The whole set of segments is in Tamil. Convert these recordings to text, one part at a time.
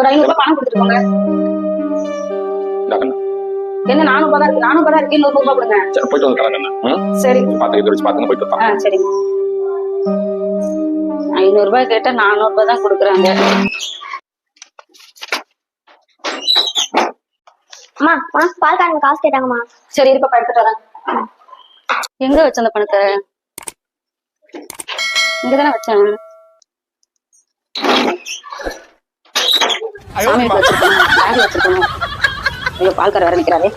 ஒரு ஐநூறு ரூபாய் பணம் கண்ணா. என்ன நானூறு ரூபாய் இருக்கு? நானூறு ரூபாய் இருக்கு? நூறு ரூபாய் கொடுங்க. சரி போயிட்டு கண்ணா ம்? சரி. பாத்து இது வச்சு பாத்துங்க போயிட்டு ஆ சரி. ஐநூறு ரூபாய் கேட்டா நானூறு ரூபாய் தான் கொடுக்குறாங்க. அம்மா அம்மா பால்காரங்க காசு கேட்டாங்கம்மா. சரி இருப்பா எடுத்துட்டு வரேன். எங்க வச்ச அந்த பணத்தை? இங்கதானே வச்சேன். ஐயோ பால்கார வேற நிக்கிறாரே.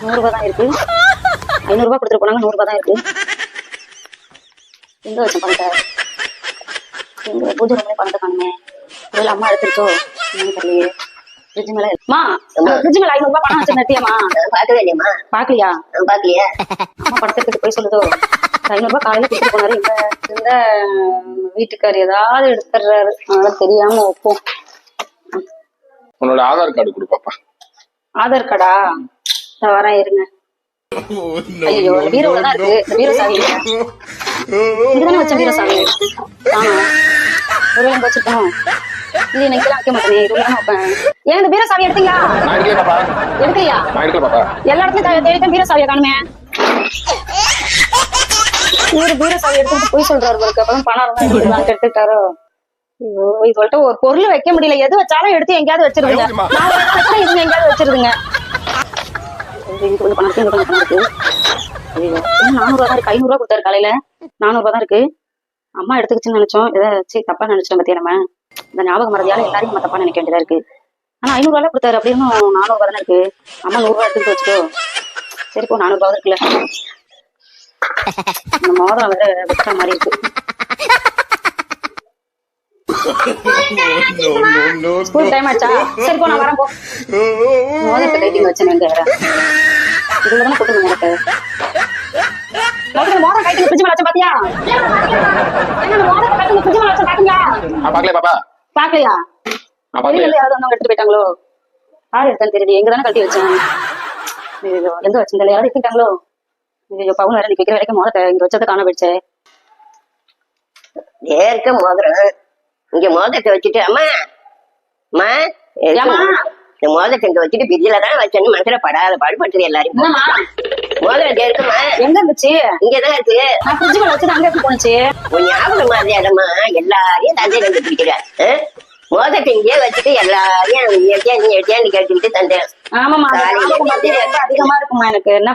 நூறு ரூபாய் தான் இருக்கு. ஐநூறு ரூபாய் கொடுத்துட்டு போனாங்க நூறு ரூபாய் தான் இருக்கு. எங்க வச்சேன் பணத்தை? எங்க பூஜை ரூம்ல பணத்தை காணுமே? ஒருவேளை அம்மா எடுத்துருச்சோ? என்னன்னு தெரியலையே. ஃப்ரிட்ஜ் மேல மா ஃப்ரிட்ஜ் மேல ஐநூறு ரூபாய் பணம் பார்க்கவே இல்லையம்மா? பாக்கலையா பார்க்கலையா அம்மா படத்துக்கு போய் சொல்லுதோ? ஐநூறு ரூபாய் காலையில கொடுத்துட்டு போனாரு. இந்த இந்த வீட்டுக்கார் ஏதாவது எடுத்துடுறாரு. அதனால தெரியாம வைப்போம். உன்னோட ஆதார் கார்டு கொடு பாப்பா. ஆதார் கார்டா? வரேன் இருங்க. ஐயோ பீரோல தான் இருக்கு. இந்த பீரோ சாவி இல்ல. இதுதானே வச்ச பீரோ சாவி? ஆமா. ஒரு வேலை வச்சிருக்கோம் இது எனக்கு வைக்க மாட்டேனே. இது தான் வைப்பேன். ஏன் இந்த பீரோ சாவி எடுத்தீங்களா? எடுக்கலையா? எல்லா இடத்துலயும் தேடிட்டேன் பீரோ சாவியை காணுமே. இவரு பீரோ சாவி எடுத்துட்டு போய் சொல்றாரு உங்களுக்கு அப்பதான் பணம் இருந்தா எடுத்துட்டாரோ இது சொல்லிட்டு ஒரு பொருள் வைக்க முடியல. எது வச்சாலும் எடுத்து எங்கேயாவது வச்சிருதுங்க. நான் இதுங்க எங்கேயாவது வச்சிருதுங்க. கொஞ்சம் பணம் கொஞ்சம் இருக்கு தான் இருக்கு. ஐநூறு ரூபா கொடுத்தாரு காலையில. நானூறு ரூபா தான் இருக்கு. அம்மா எடுத்துக்கிச்சுன்னு நினைச்சோம். ஏதாச்சும் தப்பா நினைச்சிட்டோம் பத்தியா நம்ம? இந்த ஞாபகம் மறதியால எல்லாரையும் நம்ம தப்பா நினைக்க வேண்டியதா இருக்கு. ஆனா ஐநூறு ரூபாய் கொடுத்தாரு. அப்படின்னு நானூறு ரூபா தானே இருக்கு. அம்மா நூறு ரூபாய் எடுத்துட்டு வச்சுக்கோ. சரி போ நானூறு ரூபாய் இருக்குல்ல. இந்த மோதிரம் வேற விற்ற மாதிரி இருக்கு ஸ்கூல் டைம் ஆச்சா? சரி போ நான் வரேன் போ. மோதிரத்தை டைட்டிங் வச்சேன் எங்க வேற. இதுல தானே போட்டு எனக்கு. மோதிரம் மோதிரம் கைட்டு ஃப்ரிட்ஜ் மேல வச்சேன் பாத்தியா? என்ன மோதிரம் கைட்டு ஃப்ரிட்ஜ் மேல வச்சேன் பாத்தீங்களா நான் பாக்கல பாப்பா? பாக்கலையா? நான் பாக்கல யாராவது வந்தவங்க எடுத்துட்டு போயிட்டாங்களோ? யார் எடுத்தான்னு தெரியல எங்க தானே கட்டி வச்சேன் எங்க வச்சிருந்தேன் யாரும் எடுத்துட்டாங்களோ ஐயோ பவுன் வேற நிக்க வரைக்கும் மோதத்தை இங்க வச்சதை காண போயிடுச்சே. ஏற்க மோதிரம் இங்க மோதிரத்தை வச்சுட்டு அம்மா அம்மா ஏம்மா? இந்த மோதிரத்தை இங்க வச்சுட்டு பிரிட்ஜில தான் வச்சேன்னு மனசுல படாத பாடுபடுத்துது எல்லாரும் என்னம்மா? மோதிரம் இங்க இருக்குமா? எங்க இருந்துச்சு? இங்கதான் இருக்கு. நான் ஃப்ரிட்ஜ் மேல வச்சது அங்க போனுச்சு உன் ஞாபகம் மாதிரி அதம்மா எல்லாரையும் தந்தை கண்டுபிடிக்கிற மோதிரத்தை இங்கேயே வச்சுட்டு எல்லாரையும் நீ எடுத்தியா நீ எடுத்தியான்னு கேட்டுக்கிட்டு ஆமாமா காலையில ஞாபகம் மறதி ரொம்ப அதிகமா இருக்குமா எனக்கு. என்ன